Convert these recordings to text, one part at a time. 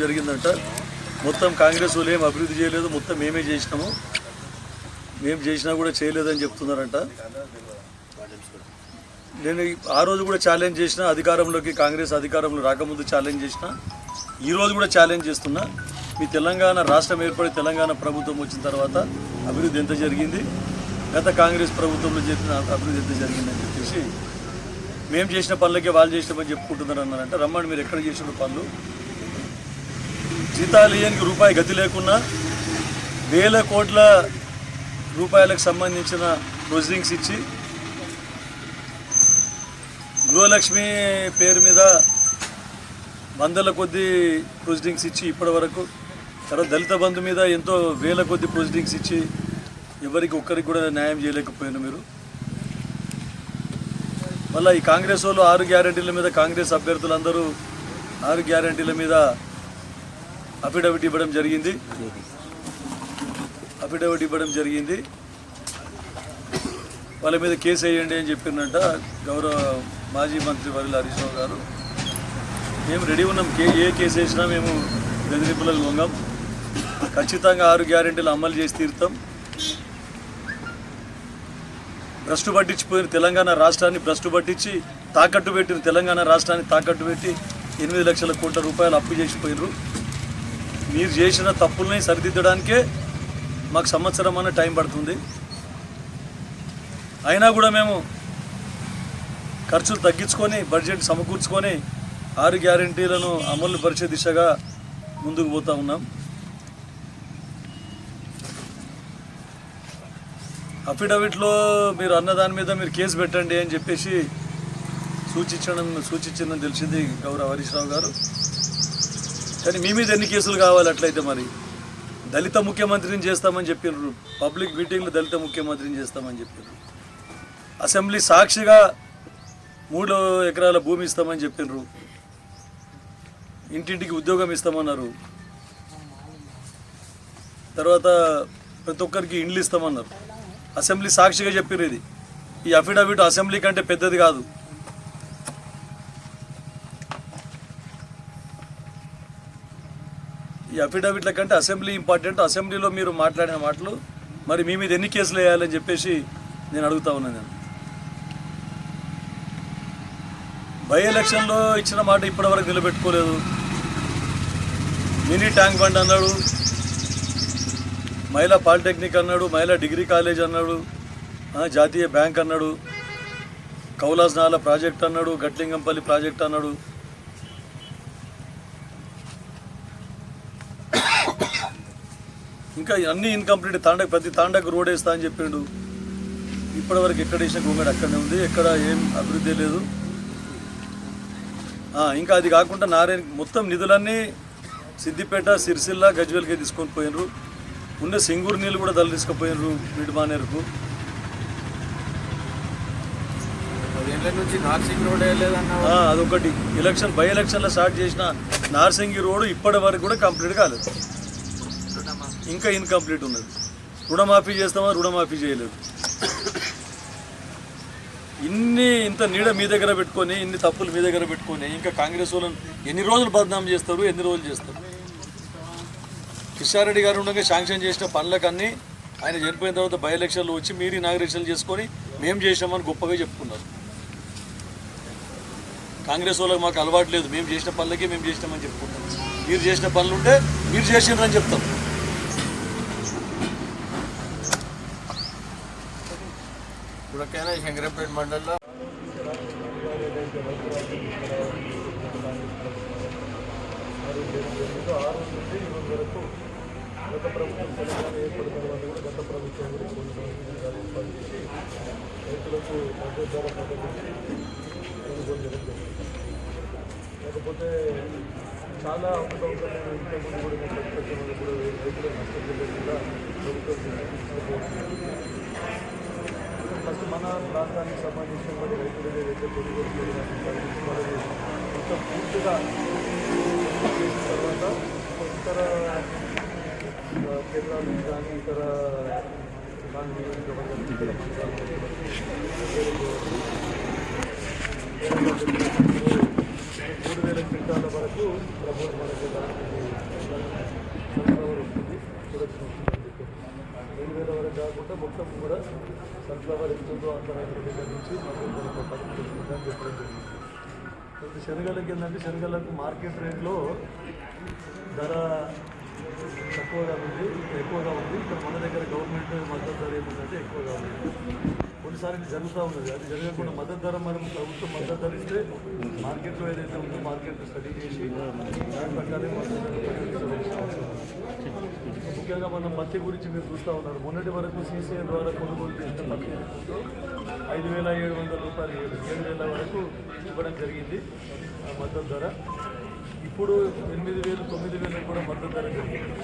జరిగిందంట. మొత్తం కాంగ్రెస్ వాళ్ళు ఏం అభివృద్ధి చేయలేదు మొత్తం మేమే చేసినాము. మేము చేసినా కూడా చేయలేదని చెప్తున్నారంట. నేను ఆ రోజు కూడా ఛాలెంజ్ చేసిన అధికారంలోకి కాంగ్రెస్ అధికారంలో రాకముందు ఛాలెంజ్ చేసిన ఈ రోజు కూడా ఛాలెంజ్ చేస్తున్నా. మీ తెలంగాణ రాష్ట్రం ఏర్పడి తెలంగాణ ప్రభుత్వం వచ్చిన తర్వాత అభివృద్ధి ఎంత జరిగింది గత కాంగ్రెస్ ప్రభుత్వంలో చెప్పిన అభివృద్ధి ఎంత జరిగిందని చెప్పేసి మేము చేసిన పనులకే వాళ్ళు చేసినామని చెప్పుకుంటున్నారు అన్నారంటే రమ్మని మీరు ఎక్కడ చేసిన పనులు? జీతాలు ఇయ్యనికి రూపాయి గతి లేకున్నా వేల కోట్ల రూపాయలకు సంబంధించిన ప్రొసీడింగ్స్ ఇచ్చి గృహలక్ష్మి పేరు మీద వందల కొద్ది ప్రొసీడింగ్స్ ఇచ్చి ఇప్పటి వరకు తర్వాత దళిత బంధు మీద ఎంతో వేల కొద్ది ప్రొసీడింగ్స్ ఇచ్చి ఎవరికి ఒక్కరికి కూడా న్యాయం చేయలేకపోయాను మీరు. మళ్ళీ ఈ కాంగ్రెస్ వాళ్ళు ఆరు గ్యారంటీల మీద కాంగ్రెస్ అభ్యర్థులందరూ ఆరు గ్యారంటీల మీద అఫిడవిట్ ఇవ్వడం జరిగింది. అఫిడవిట్ ఇవ్వడం జరిగింది. వాళ్ళ మీద కేసు వేయండి అని చెప్పినట్ట గౌరవ మాజీ మంత్రి వర్యుల హరీష్ గారు. మేము రెడీ ఉన్నాం. కే ఏ కేసు వేసినా మేము బెదిరింపులకు లొంగం. ఖచ్చితంగా ఆరు గ్యారెంటీలు అమలు చేసి తీరుతాం. భ్రష్టు పట్టించిపోయిన తెలంగాణ రాష్ట్రాన్ని భ్రష్టు పట్టించి తాకట్టు పెట్టిన తెలంగాణ రాష్ట్రాన్ని తాకట్టు పెట్టి ఎనిమిది లక్షల కోట్ల రూపాయలు అప్పు చేసిపోయినరు మీరు చేసిన తప్పుల్ని సరిదిద్దడానికే మాకు సంవత్సరం అన్న టైం పడుతుంది. అయినా కూడా మేము ఖర్చులు తగ్గించుకొని బడ్జెట్ సమకూర్చుకొని ఆరు గ్యారంటీలను అమలు పరిచే దిశగా ముందుకు పోతా ఉన్నాం. అఫిడవిట్లో మీరు అన్న దాని మీద మీరు కేసు పెట్టండి అని చెప్పేసి సూచించడం సూచించిందని తెలిసింది గౌరవ హరీష్ రావు గారు. కానీ మీ మీద ఎన్ని కేసులు కావాలి అట్లయితే మరి? దళిత ముఖ్యమంత్రిని చేస్తామని చెప్పినారు పబ్లిక్ మీటింగ్లో దళిత ముఖ్యమంత్రిని చేస్తామని చెప్పారు అసెంబ్లీ సాక్షిగా మూడు ఎకరాల భూమి ఇస్తామని చెప్పినారు ఇంటింటికి ఉద్యోగం ఇస్తామన్నారు. తర్వాత ప్రతి ఒక్కరికి ఇండ్లు ఇస్తామన్నారు. అసెంబ్లీ సాక్షిగా చెప్పారు ఇది. ఈ అఫిడవిట్ అసెంబ్లీ కంటే పెద్దది కాదు. ఈ అఫిడవిట్ల కంటే అసెంబ్లీ ఇంపార్టెంట్ అసెంబ్లీలో మీరు మాట్లాడిన మాటలు మరి మీ మీద ఎన్ని కేసులు వేయాలని చెప్పేసి నేను అడుగుతా ఉన్నాను నేను. బై ఎలక్షన్లో ఇచ్చిన మాట ఇప్పటివరకు నిలబెట్టుకోలేదు. మినీ ట్యాంక్ బండ్ అన్నాడు. మహిళా పాలిటెక్నిక్ అన్నాడు మహిళా డిగ్రీ కాలేజ్ అన్నాడు జాతీయ బ్యాంక్ అన్నాడు కౌలాస్ నాల ప్రాజెక్ట్ అన్నాడు గట్లింగంపల్లి ప్రాజెక్ట్ అన్నాడు. ఇంకా అన్నీ ఇన్కంప్లీట్ తాండక ప్రతి తాండకు రోడ్ వేస్తా అని చెప్పిండు. ఇప్పటివరకు ఎక్కడ వేసిన గొంగడు అక్కడనే ఉంది ఎక్కడ ఏం అభివృద్ధి లేదు. ఇంకా అది కాకుండా నారాయణ మొత్తం నిధులన్నీ సిద్దిపేట సిరిసిల్ల గజ్వేల్కి తీసుకొని పోయినరు. ఉన్న సింగూరు నీళ్ళు కూడా దళ తీసుకుపోయినరు మిడిమానేరుకు రోడ్ అదొకటి. ఎలక్షన్ బై ఎలక్షన్లో స్టార్ట్ చేసిన నార్సింగి రోడ్డు ఇప్పటి వరకు కూడా కంప్లీట్ కాలేదు. ఇంకా ఇన్కంప్లీట్ ఉన్నది. రుణమాఫీ చేస్తామా రుణమాఫీ చేయలేదు. ఇన్ని ఇంత నీడ మీ దగ్గర పెట్టుకొని ఇన్ని తప్పులు మీ దగ్గర పెట్టుకొని ఇంకా కాంగ్రెస్ వాళ్ళని ఎన్ని రోజులు బదనాం చేస్తారు ఎన్ని రోజులు చేస్తారు? కిషారెడ్డి గారు ఉండగా శాంక్షన్ చేసిన పనులకన్నీ ఆయన చనిపోయిన తర్వాత బై ఎలక్షన్లు వచ్చి మీరు ఇనాగ్రేషన్లు చేసుకొని మేము చేసామని గొప్పగా చెప్పుకున్నారు. కాంగ్రెస్ వాళ్ళకి మాకు అలవాటు లేదు. మేము చేసిన పనులకే మేము చేసినామని చెప్పుకుంటాం. మీరు చేసిన పనులు ఉంటే మీరు చేసినారని చెప్తాం. ఇప్పుడు శంకరంపేట మండలంలో లేకపోతే చాలా అవసరమైన ఇంతకుముందు కూడా నేను కూడా రైతులు నష్టం జరగకుండా ప్రభుత్వం ఫస్ట్ మన ప్రాంతానికి సంబంధించిన మరి రైతులు ఏదైతే కొనుగోలు చేయడానికి మొత్తం పూర్తిగా చేసిన తర్వాత ఇతర కేంద్రాలు కానీ ఇతర మూడు వేల క్వింటాల వరకు ప్రభుత్వం మనకు సన్ఫ్లవర్ వస్తుంది ప్రొడక్షన్ రెండు వేల వరకు కాకుండా మొత్తం కూడా సన్ఫ్లవర్ ఎంతుందో అంత రైతుల దగ్గర నుంచి మద్దతు ధర చెప్పడం జరిగింది శనగలకి ఏంటంటే శనగలకు మార్కెట్ రేట్లో ధర తక్కువగా ఉంది ఎక్కువగా ఉంది. ఇక్కడ మన దగ్గర గవర్నమెంట్ మద్దతు ధర ఏముందంటే ఎక్కువగా ఉంది. కొన్నిసార్లు ఇది జరుగుతూ ఉన్నది. అది జరగకుండా మద్దతు ధర మనం ప్రభుత్వం మద్దతు ధర ఇస్తే మార్కెట్లో ఏదైతే ఉందో మార్కెట్ స్టడీ చేసి దాని ప్రకారం ముఖ్యంగా మనం పత్తి గురించి మీరు చూస్తూ ఉన్నారు. మొన్నటి వరకు సీసీఎల్ ద్వారా కొనుగోలు చేసిన పత్తి ఐదు వేల ఏడు వందల రూపాయలు ఏడు ఏడు వేల వరకు ఇవ్వడం జరిగింది. ఆ మద్దతు ధర. ఇప్పుడు ఎనిమిది వేలు తొమ్మిది వేలకు కూడా మద్దతు ధర జరిగింది.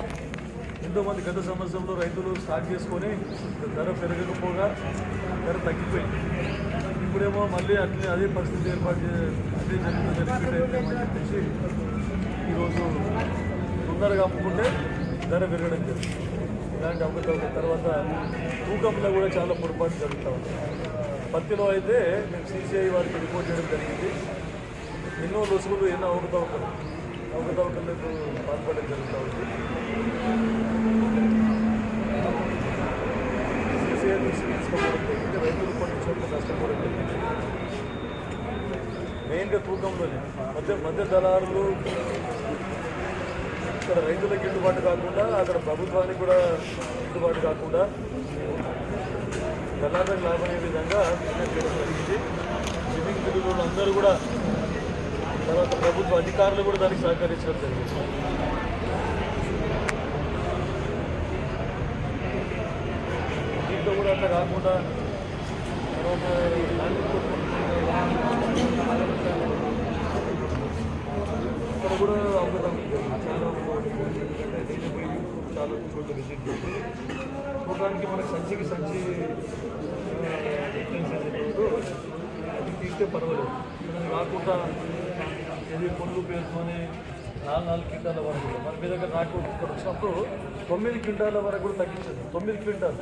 ఎంతోమంది గత సంవత్సరంలో రైతులు స్టార్ట్ చేసుకొని ధర పెరగకపోగా ధర తగ్గిపోయింది. ఇప్పుడేమో మళ్ళీ అట్లే అదే పరిస్థితి ఏర్పాటు చే అదే జరుగుతుంది రిపీట్ చెప్పేసి ఈరోజు తొందరగా అమ్ముకుంటే ధర పెరగడం జరిగింది ఇలాంటి అమ్ముతాం తర్వాత తూకంలో కూడా చాలా పొరపాటు జరుగుతూ ఉంది పత్తిలో అయితే మేము సీసీఐ వారికి రిపోర్ట్ చేయడం జరిగింది. ఎన్నో లొసుగులు ఎన్నో అవకతవకలు అవకతవకలకు పాల్పడడం జరుగుతూ ఉంది. సీసీఐ దృష్టి తీసుకోవడం జరిగింది రైతులు కొన్ని చోట్ల కష్టపడుతుంది జరిగింది. మెయిన్గా తూకంలోనే మధ్య మధ్య దళారులు ఇక్కడ రైతులకు గిట్టుబాటు కాకుండా అక్కడ ప్రభుత్వానికి కూడా గిట్టుబాటు కాకుండా దళారులకు లాభమయ్యే విధంగా చేయడం జరిగింది. షిప్పింగ్ పిల్లలు అందరూ కూడా తర్వాత ప్రభుత్వ అధికారులు కూడా దానికి సహకరించడం జరిగింది. దీంట్లో కూడా అట్లా కాకుండా తర్వాత ఇక్కడ కూడా అవగతం చాలా చాలా చోట్ల విజిట్ చేసి చూడడానికి మనకి సంచికి సంచి అది తీస్తే పర్వాలేదు. రాకుండా ఇది ఏది పొడుగు పేరుతోనే నాలుగు నాలుగు క్వింటాల వరకు కూడా. మన మీ దగ్గర నాకు ఇక్కడ వచ్చినప్పుడు తొమ్మిది క్వింటాల వరకు కూడా తగ్గించదు తొమ్మిది క్వింటాలు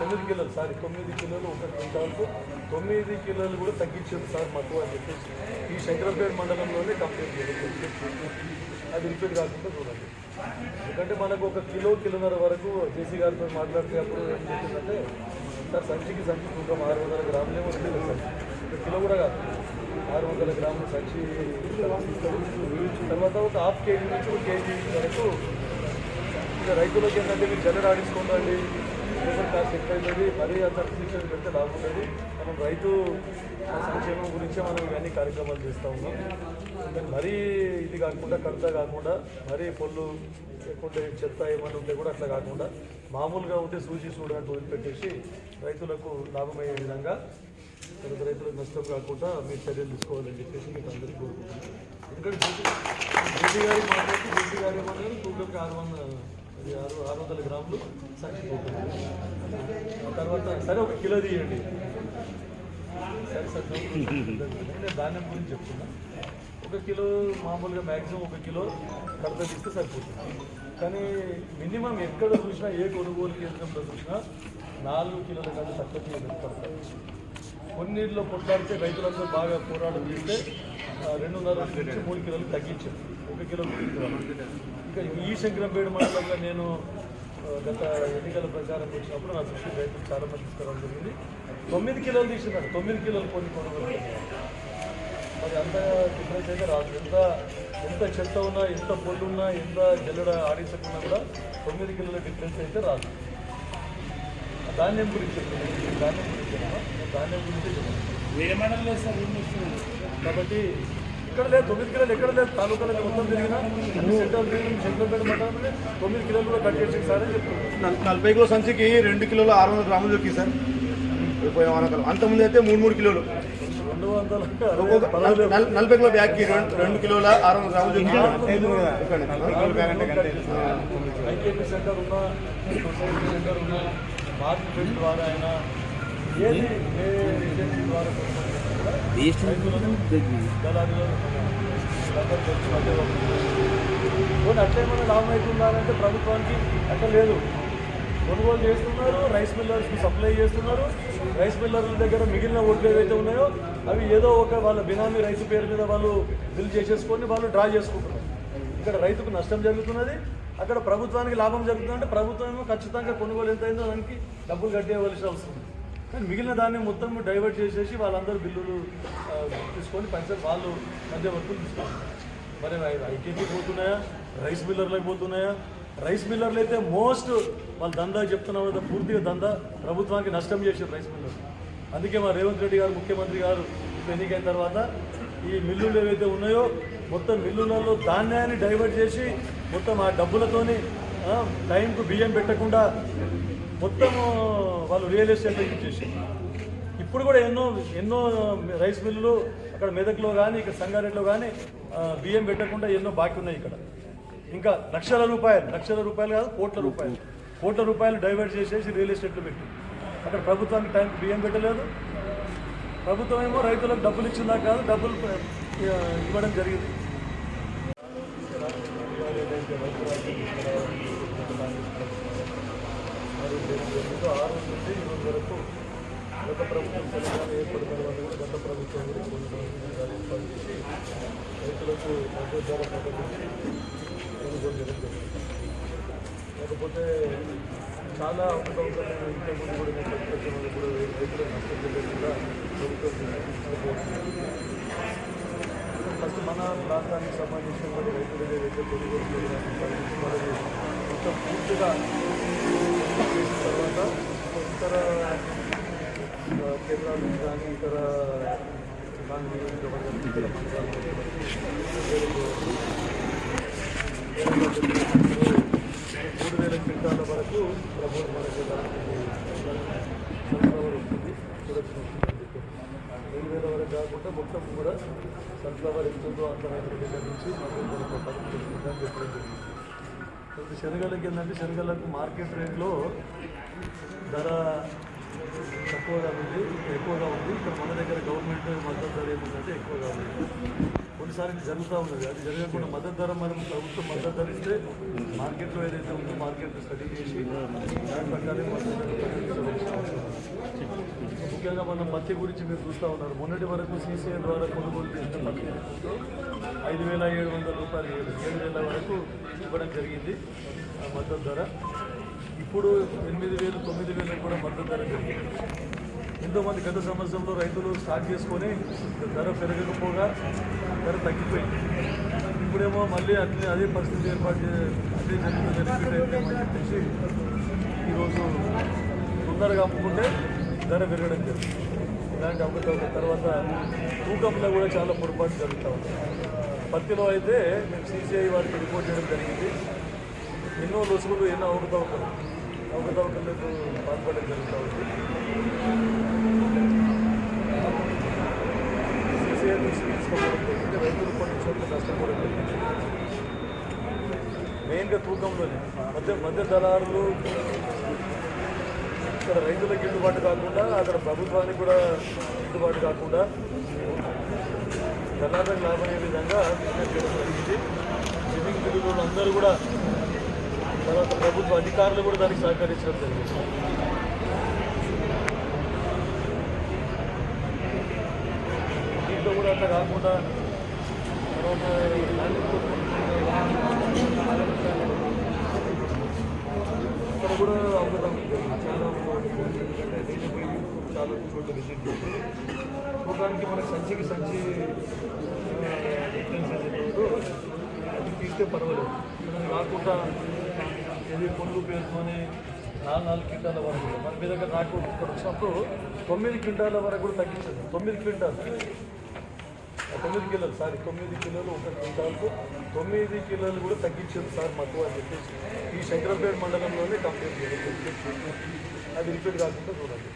తొమ్మిది కిలోలు సారీ తొమ్మిది కిలోలు ఒక క్వింటాల్కు తొమ్మిది కిలోలు కూడా తగ్గించారు సార్ మాకు అని చెప్పేసి ఈ శంకరపేట మండలంలోనే కంప్లీట్ చేయాలి అది రిపీట్ కాకుండా చూడండి. ఎందుకంటే మనకు ఒక కిలో కిలోన్నర వరకు జేసీ గారితో మాట్లాడితే అప్పుడు ఏం చెప్పిందంటే సార్ సంచికి సంచి తూకం ఆరు వందల గ్రాములే ఒక కిలో కూడా కాదు. ఆరు వందల గ్రాములు సంచి తర్వాత ఒక హాఫ్ కేజీ నుంచి ఒక కేజీ వరకు ఇంకా రైతులకి ఏంటంటే మీరు జల్లెడ ఆడించుకోండి లేబర్ కాస్ట్ ఎక్కువ అవుతుంది మరీ అంత రిస్ట్రిక్షన్ పెడితే లాభం మనం రైతు సంక్షేమం గురించే మనం ఇవన్నీ కార్యక్రమాలు చేస్తూ ఉన్నాం. మరీ ఇది కాకుండా కడత కాకుండా మరీ పొల్లు లేకుంటే చెత్త ఏమైనా ఉంటే కూడా అట్లా కాకుండా మామూలుగా ఉంటే సూచి చూడడానికి వదిలిపెట్టేసి రైతులకు లాభమయ్యే విధంగా తర్వాత రైతులకు నష్టం కాకుండా మీరు చర్యలు తీసుకోవాలని చెప్పేసి మీకు అందరికీ కోరుకుంటున్నాను. ఎందుకంటే జేసీ గారి మాట్లాడి జేసీ గారు ఏమన్నారు తూకంకి ఆరు వందల అది ఆరు ఆరు వందల గ్రాములు సాక్షిపోతుంది తర్వాత సరే ఒక కిలో తీయండి. సరే సార్ నేను ధాన్యం గురించి చెప్తున్నా. ఒక కిలో మామూలుగా మ్యాక్సిమం ఒక కిలో కడత తీస్తే సరిపోతుంది. కానీ మినిమం ఎక్కడ చూసినా ఏ కొనుగోలు కేంద్రంలో చూసినా నాలుగు కిలోల కంటే తక్కువ తీయలేదు పడతారు కొట్లాడితే రైతులందరూ బాగా పోరాటం చేస్తే రెండున్నర నుంచి మూడు కిలోలు తగ్గించారు. ఒక కిలో ఇంకా ఈ శంకరంపేట మండలంలో నేను గత ఎన్నికల ప్రచారం చేసినప్పుడు నా దృష్టి రైతులు చాలా మంది తీసుకురావడం జరిగింది. తొమ్మిది కిలోలు తీసినారు. తొమ్మిది కిలోలు కొన్ని కొనుగోలు మరి అంత డిఫరెన్స్ అయితే రాదు. ఎంత ఎంత చెత్త ఉన్నా ఎంత పొల్లు ఉన్నా ఎంత జల్లడ ఆడించకుండా కూడా తొమ్మిది కిలోల డిఫరెన్స్ అయితే రాదు. ధాన్యం గురించి ధాన్యం గురించి ధాన్యం కాబట్టి ఇక్కడ లేదు తొమ్మిది కిలోలు ఎక్కడ లేదు తాలూకాలో మొత్తం తిరిగినా అన్ని సెంటర్ తిరిగిన శంకరపేట మండలంలో తొమ్మిది కిలోలు కూడా కట్ చేసి సార్ నలభై కిలో సంచికి రెండు కిలోలు ఆరు వందల గ్రాములు దొరికింది సార్. పోయిన వానకాలం అంతకుముందు అయితే మూడు మూడు కిలోలు. నలభై కిలో బ్యాగ్కి రెండు రెండు కిలోల ఆరు వందల గ్రాములు సెంటర్ ఉన్నా సెంటర్ ఉన్నా. మార్కెట్ ద్వారా అయినా ఏది ఏ ఏజెన్సీ ద్వారా రైతులను దళారులను వీళ్ళందరూ కలిసి ఏమైనా లాభం అవుతున్నారంటే ప్రభుత్వానికి అట్లా లేదు. కొనుగోలు చేస్తున్నారు రైస్ మిల్లర్స్కి సప్లై చేస్తున్నారు. రైస్ మిల్లర్ల దగ్గర మిగిలిన ఓట్లు ఏవైతే ఉన్నాయో అవి ఏదో ఒక వాళ్ళ బినామీ రైతు పేరు మీద వాళ్ళు బిల్ చేసేసుకొని వాళ్ళు డ్రా చేసుకుంటున్నారు. ఇక్కడ రైతుకు నష్టం జరుగుతున్నది. అక్కడ ప్రభుత్వానికి లాభం జరుగుతుందంటే ప్రభుత్వం ఏమో ఖచ్చితంగా కొనుగోలు ఎంత అయిందో దానికి డబ్బులు కట్టేయవలసిన అవసరం ఉంది. కానీ మిగిలిన దాన్ని మొత్తం డైవర్ట్ చేసేసి వాళ్ళందరూ బిల్లులు తీసుకొని పైసలు వాళ్ళు మధ్యవర్తులు తీసుకుంటారు. మరి ఐటీకి పోతున్నాయా? రైస్ మిల్లర్లకు పోతున్నాయా? రైస్ మిల్లర్లు అయితే మోస్ట్ వాళ్ళ దందా చెప్తున్నారు కదా పూర్తిగా దందా ప్రభుత్వానికి నష్టం చేశారు రైస్ మిల్లర్ అందుకే మా రేవంత్ రెడ్డి గారు ముఖ్యమంత్రి గారు ఎన్నికైన తర్వాత ఈ మిల్లులు ఏవైతే ఉన్నాయో మొత్తం మిల్లులలో ధాన్యాన్ని డైవర్ట్ చేసి మొత్తం ఆ డబ్బులతోని టైంకు బియ్యం పెట్టకుండా మొత్తం వాళ్ళు రియల్ ఎస్టేట్లో ఇచ్చేసి ఇప్పుడు కూడా ఎన్నో ఎన్నో రైస్ మిల్లులు అక్కడ మెదక్లో కానీ ఇక్కడ సంగారెడ్డిలో కానీ బియ్యం పెట్టకుండా ఎన్నో బాకీ ఉన్నాయి ఇక్కడ. ఇంకా లక్షల రూపాయలు లక్షల రూపాయలు కాదు కోట్ల రూపాయలు. కోట్ల రూపాయలు డైవర్ట్ చేసేసి రియల్ ఎస్టేట్లో పెట్టి అక్కడ ప్రభుత్వానికి టైంకి బియ్యం పెట్టలేదు. ప్రభుత్వం ఏమో రైతులకు డబ్బులు ఇచ్చిందా కాదు డబ్బులు ఇవ్వడం జరిగింది మరి ఎనిమిది ఆరు నుండి ఈరోజు వరకు గత ప్రభుత్వం తెలంగాణ ఏర్పడిన తర్వాత కూడా గత ప్రభుత్వం కూడా కొన్ని ప్రభుత్వాలు ఏర్పాటు చేసి రైతులకు మద్దతు ధర ప్రకటించి కొనుగోలు చేయడం లేకపోతే చాలా అవసరమైన ఇంతకుముందు కూడా నేను ప్రతిపక్షంలో కూడా రైతులకు నష్టం జరగకుండా ప్రభుత్వం ఫస్ట్ మన ప్రాంతానికి సంబంధించిన కొన్ని రైతులు ఏదైతే కొనుగోలు చేయడానికి మొత్తం పూర్తిగా చేసిన తర్వాత ఇతర ఆ, కానీ ఇతర మూడు వేల క్వింటాల వరకు ప్రభుత్వం మనకి సన్ఫ్లవర్ వస్తుంది ప్రొడక్షన్ వస్తుంది మూడు వేల వరకు కాకుండా మొత్తం కూడా సన్ఫ్లవర్ ఎంత ఉందో అంత రైతుల దగ్గర నుంచి మొత్తం మనకు పదకొండు చెప్పడం జరిగింది శనగలకి ఏంటంటే శనగలకు మార్కెట్ రేట్లో ధర తక్కువగా ఉంది ఎక్కువగా ఉంది. ఇక్కడ మన దగ్గర గవర్నమెంట్ మద్దతు ధర ఏముందంటే ఎక్కువగా ఉంది. కొన్నిసార్లు ఇది జరుగుతూ ఉన్నది. అది జరగకుండా మద్దతు ధర మనం ప్రభుత్వం మద్దతు ధర ఇస్తే మార్కెట్లో ఏదైతే ఉందో మార్కెట్ స్టడీ చేసి దాని ప్రకారం ముఖ్యంగా మనం పత్తి గురించి మీరు చూస్తూ ఉన్నారు. మొన్నటి వరకు సీసీఐ ద్వారా కొనుగోలు చేసిన పత్తి ఐదు వేల ఏడు వందల రూపాయలు ఏడు వేల వరకు ఇవ్వడం జరిగింది. ఆ మద్దతు ధర. ఇప్పుడు ఎనిమిది వేలు తొమ్మిది వేలకు కూడా మద్దతు ధర జరిగింది. ఎంతోమంది గత సంవత్సరంలో రైతులు స్టార్ట్ చేసుకొని ధర పెరగకపోగా ధర తగ్గిపోయింది. ఇప్పుడేమో మళ్ళీ అట్లే అదే పరిస్థితి ఏర్పాటు అదే జరుగుతుంది రిపీట్ చెప్పేసి ఈరోజు తొందరగా అమ్ముకుంటే ధర పెరగడం జరిగింది ఇలాంటి అమ్ముతాం తర్వాత తూకంలో కూడా చాలా పొరపాటు జరుగుతూ ఉంది. పత్తిలో అయితే మేము సీసీఐ వారికి రిపోర్ట్ చేయడం జరిగింది. ఎన్నో లొసుగులు ఎన్నో అవకతవకలు అవకతవకలకు పాల్పడడం జరుగుతూ ఉంది సీసీఐ తీసుకోవడం జరిగింది రైతులు కొన్ని చోట్ల నష్టపోవడం జరిగింది మెయిన్గా తూకంలోనే. మధ్య మధ్య దళారులు ఇక్కడ రైతులకు గిట్టుబాటు కాకుండా అక్కడ ప్రభుత్వానికి కూడా గిట్టుబాటు కాకుండా దళారులకు లాభం అయ్యే విధంగా బిజినెస్ చేయడం జరిగింది. షిప్పింగ్ బిల్లులు అందరూ కూడా తర్వాత ప్రభుత్వ అధికారులు కూడా దానికి సహకరించడం జరిగింది దీంట్లో కూడా అట్లా కాకుండా తర్వాత అక్కడ కూడా అవగతం చాలా ఎందుకంటే చాలా చోట్ల విజిట్ చూడడానికి మనకి సంచికి సంచి ఇస్తే పర్వాలేదు. మనం కాకుండా ఏది పొడుగు పేరుకొని నాలుగు నాలుగు క్వింటాల వరకు మన మీద నాకు ఇక్కడ వచ్చినప్పుడు తొమ్మిది క్వింటాల వరకు కూడా తగ్గించారు తొమ్మిది క్వింటాలు. తొమ్మిది కిలోలు సార్ తొమ్మిది కిలోలు ఒక క్వింటాల్కు తొమ్మిది కిలోలు కూడా తగ్గించారు సార్ మాకు అని చెప్పేసి ఈ శంకరంపేట మండలంలోనే కంప్లైంట్ చేయడం అది రిపీట్ కాకుండా చూడండి.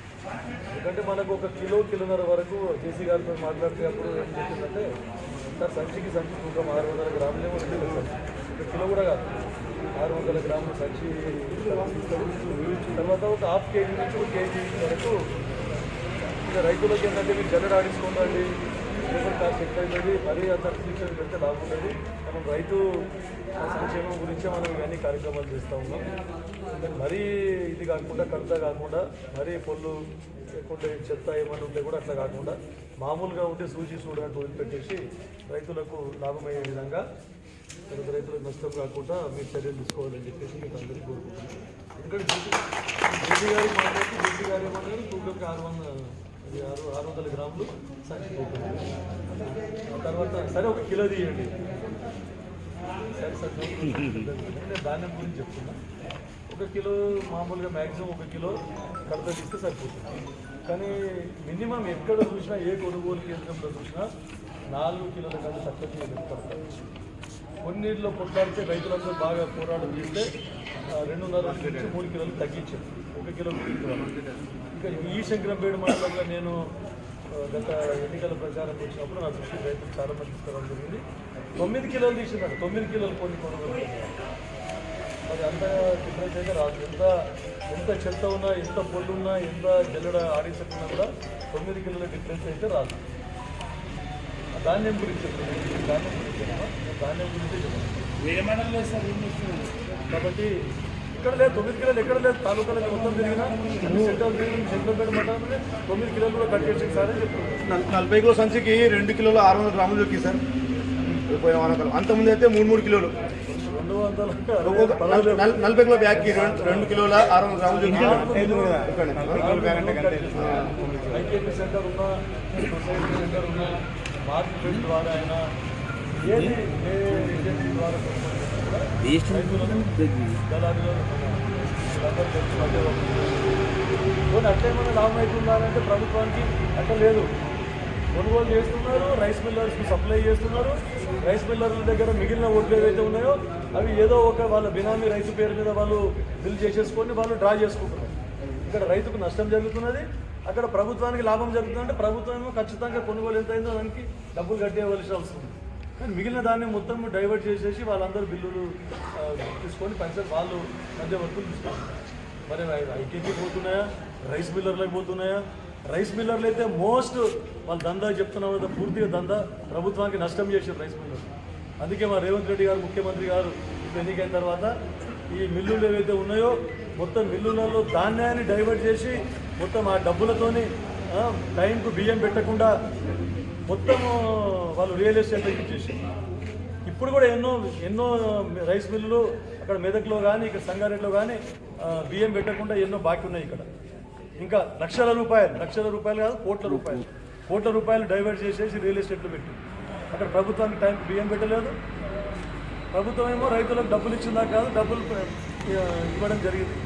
ఎందుకంటే మనకు ఒక కిలో కిలోన్నర వరకు జేసీ గారితో మాట్లాడితే అప్పుడు ఏం చెప్పిందంటే సార్ సంచికి సంచి తూకం ఆరు వందల గ్రాములేమో రెండు సార్. కిలో కూడా కాదు. ఆరు వందల గ్రాముల సంచి తర్వాత ఒక హాఫ్ కేజీ నుంచి ఒక కేజీ వరకు ఇక రైతులకు ఏంటంటే మీరు జల్లెడ ఆడించుకోండి లేబర్ కాస్ట్ ఎక్కువ అవుతుంది మరీ అంత రిస్ట్రిక్షన్ పెడితే లాభం మనం రైతు సంక్షేమం గురించే మనం ఇవన్నీ కార్యక్రమాలు చేస్తూ ఉన్నాం. మరీ ఇది కాకుండా కడత కాకుండా మరీ పొల్లు లేకుంటే చెత్త ఏమైనా ఉంటే కూడా అట్లా కాకుండా మామూలుగా ఉంటే సూచి చూడడానికి వదిలిపెట్టేసి రైతులకు లాభమయ్యే విధంగా పెద్ద రైతులకు నష్టం కాకుండా మీరు చర్యలు తీసుకోవాలని చెప్పేసి మీకు అందరికీ కోరుకుంటున్నాను. ఎందుకంటే జేసీ గారి మాట్లాడితే జేసీ గారు ఏమన్నారు తూకంకి ఆరు వందల ఆరు ఆరు వందల గ్రాములు చచ్చిపోతుంది ఆ తర్వాత సరే ఒక కిలో తీయండి. సరే సార్ నేను ధాన్యం గురించి చెప్తున్నా. ఒక కిలో మామూలుగా మ్యాక్సిమం ఒక కిలో కడత తీస్తే సరిపోతుంది. కానీ మినిమం ఎక్కడ చూసినా ఏ కొనుగోలు కేంద్రంలో చూసినా నాలుగు కిలోల కంటే తక్కువ చెప్తారు కొన్నిట్లో కొట్లాడితే రైతులందరూ బాగా పోరాటం చేస్తే రెండున్నర నుంచి మూడు కిలోలు తగ్గించారు. ఒక కిలో ఇంకా ఈ శంకరంపేట మండలంలో నేను గత ఎన్నికల ప్రచారం వచ్చినప్పుడు నా దృష్టి రైతులు చాలా మంది తీసుకురావడం జరిగింది. తొమ్మిది కిలోలు తీసినారు తొమ్మిది కిలోలు కొన్ని కొనుగోలు. మరి అంత డిఫరెన్స్ అయితే రాదు. ఎంత ఎంత చెత్త ఉన్నా ఎంత పొల్లు ఉన్నా ఎంత జల్లెడ ఆడించకున్నా కూడా తొమ్మిది కిలోల డిఫరెన్స్ అయితే రాదు. ధాన్యం గురించి చెప్తున్నాను ధాన్యం గురించి ధాన్యం గురించి చేస్తున్నారు? కాబట్టి ఇక్కడ లేదు తొమ్మిది కిలోలు ఎక్కడ లేదు తాలూకాలో మొత్తం తిరిగినా అన్ని సెంటర్ తిరిగిన సెంటర్ మండలంలో తొమ్మిది కిలోలు కూడా కట్ చేసి సార్ అని చెప్తున్నాను నల్- నలభై కిలో సంచికి రెండు కిలోల ఆరు వందల గ్రాములు దొరికి సార్. వానకాలం. అంతకుముందు అయితే మూడు మూడు కిలోలు. నలభై కిలో బ్యాగ్కి రెండు రెండు కిలోల ఆరు వందల గ్రాములు ఐకేపీ సెంటర్ ఉన్నా సొసైటీ సెంటర్ ఉన్నా మార్కెట్ ద్వారా అయినా ఏది ఏ ఏజెన్సీ ద్వారా దళారులు పోనీ అట్లేమన్నా లాభం అవుతున్నారంటే ప్రభుత్వానికి? అట్లా లేదు. కొనుగోలు చేస్తున్నారు రైస్ మిల్లర్స్కి సప్లై చేస్తున్నారు. రైస్ మిల్లర్ల దగ్గర మిగిలిన ఓట్లు ఏవైతే ఉన్నాయో అవి ఏదో ఒక వాళ్ళ బినామీ రైతు పేరు మీద వాళ్ళు బిల్ చేసేసుకొని వాళ్ళు డ్రా చేసుకుంటున్నారు. ఇక్కడ రైతుకు నష్టం జరుగుతున్నది. అక్కడ ప్రభుత్వానికి లాభం జరుగుతుందంటే ప్రభుత్వం ఖచ్చితంగా కొనుగోలు ఎంత అయిందో దానికి డబ్బులు కట్టేయవలసి వస్తుంది కానీ మిగిలిన దాన్ని మొత్తం డైవర్ట్ చేసేసి వాళ్ళందరూ బిల్లులు తీసుకొని పైసలు వాళ్ళు మధ్యవర్తులు తీసుకుంటారు మరి ఐటీకి పోతున్నాయా? రైస్ మిల్లర్లకు పోతున్నాయా? రైస్ మిల్లర్లు అయితే మోస్ట్ వాళ్ళు దందా చెప్తున్నారు కదా పూర్తిగా దందా ప్రభుత్వానికి నష్టం చేశారు రైస్ మిల్లర్. అందుకే మా రేవంత్ రెడ్డి గారు ముఖ్యమంత్రి గారు ఎన్నికైన తర్వాత ఈ మిల్లులు ఏవైతే ఉన్నాయో మొత్తం మిల్లులలో ధాన్యాన్ని డైవర్ట్ చేసి మొత్తం ఆ డబ్బులతోని టైంకు బియ్యం పెట్టకుండా మొత్తం వాళ్ళు రియల్ ఎస్టేట్లో యూజ్ చేసి ఇప్పుడు కూడా ఎన్నో ఎన్నో రైస్ మిల్లులు అక్కడ మెదక్లో కానీ ఇక్కడ సంగారెడ్డిలో కానీ బియ్యం పెట్టకుండా ఎన్నో బాకీ ఉన్నాయి ఇక్కడ. ఇంకా లక్షల రూపాయలు లక్షల రూపాయలు కాదు కోట్ల రూపాయలు. కోట్ల రూపాయలు డైవర్ట్ చేసేసి రియల్ ఎస్టేట్లో పెట్టి. అక్కడ ప్రభుత్వానికి టైం బియ్యం పెట్టలేదు. ప్రభుత్వం ఏమో రైతులకు డబ్బులు ఇచ్చిందా కాదు డబ్బులు ఇవ్వడం జరిగింది.